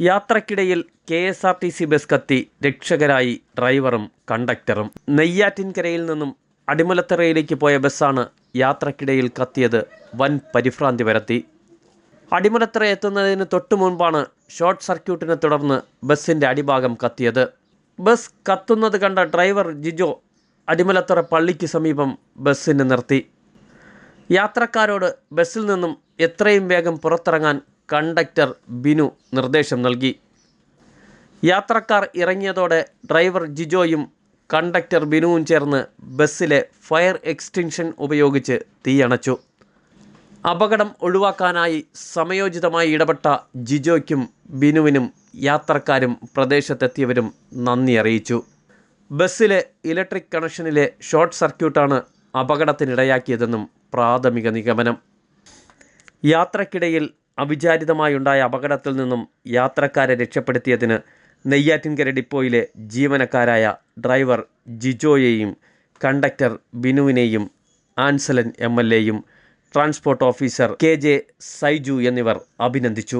യാത്രക്കിടയിൽ K S R T C bus കത്തി രക്ഷകരായി ഡ്രൈവറും കണ്ടക്ടറും. നെയ്യാറ്റിൻകരയിൽ നിന്നും അടിമലത്തറയിലേക്ക് പോയ ബസ്സാണ് യാത്രക്കിടയിൽ കത്തിയത് വൻ പരിഭ്രാന്തി പരത്തി. അടിമലത്തറ എത്തുന്നതിന് തൊട്ടു മുൻപാണ് ഷോർട്ട് സർക്യൂട്ടിനെ തുടർന്ന് ബസ്സിന്റെ അടിഭാഗം കത്തിയത്. ബസ് കത്തുന്നത് കണ്ട ഡ്രൈവർ ജിജോ അടിമലത്തറ പള്ളിക്ക് സമീപം ബസ്സിന് നിർത്തി. യാത്രക്കാരോട് ബസ്സിൽ നിന്നും എത്രയും വേഗം പുറത്തിറങ്ങാൻ കണ്ടക്ടർ ബിനു നിർദ്ദേശം നൽകി. യാത്രക്കാർ ഇറങ്ങിയതോടെ ഡ്രൈവർ ജിജോയും കണ്ടക്ടർ ബിനുവും ചേർന്ന് ബസ്സിലെ ഫയർ എക്സ്റ്റിങ്ഷൻ ഉപയോഗിച്ച് തീയണച്ചു. അപകടം ഒഴിവാക്കാനായി സമയോചിതമായി ഇടപെട്ട ജിജോയ്ക്കും ബിനുവിനും യാത്രക്കാരും പ്രദേശത്തെത്തിയവരും നന്ദി അറിയിച്ചു. ബസ്സിലെ ഇലക്ട്രിക് കണക്ഷനിലെ ഷോർട്ട് സർക്യൂട്ടാണ് അപകടത്തിനിടയാക്കിയതെന്നും പ്രാഥമിക നിഗമനം. യാത്രക്കിടയിൽ അവിചാരിതമായുണ്ടായ അപകടത്തിൽ നിന്നും യാത്രക്കാരെ രക്ഷപ്പെടുത്തിയതിന് നെയ്യാറ്റിൻകര ഡിപ്പോയിലെ ജീവനക്കാരായ ഡ്രൈവർ ജിജോയെയും കണ്ടക്ടർ ബിനുവിനെയും ആൻസലൻ എം എൽ എയും transport officer K J Saiju എന്നിവർ അഭിനന്ദിച്ചു.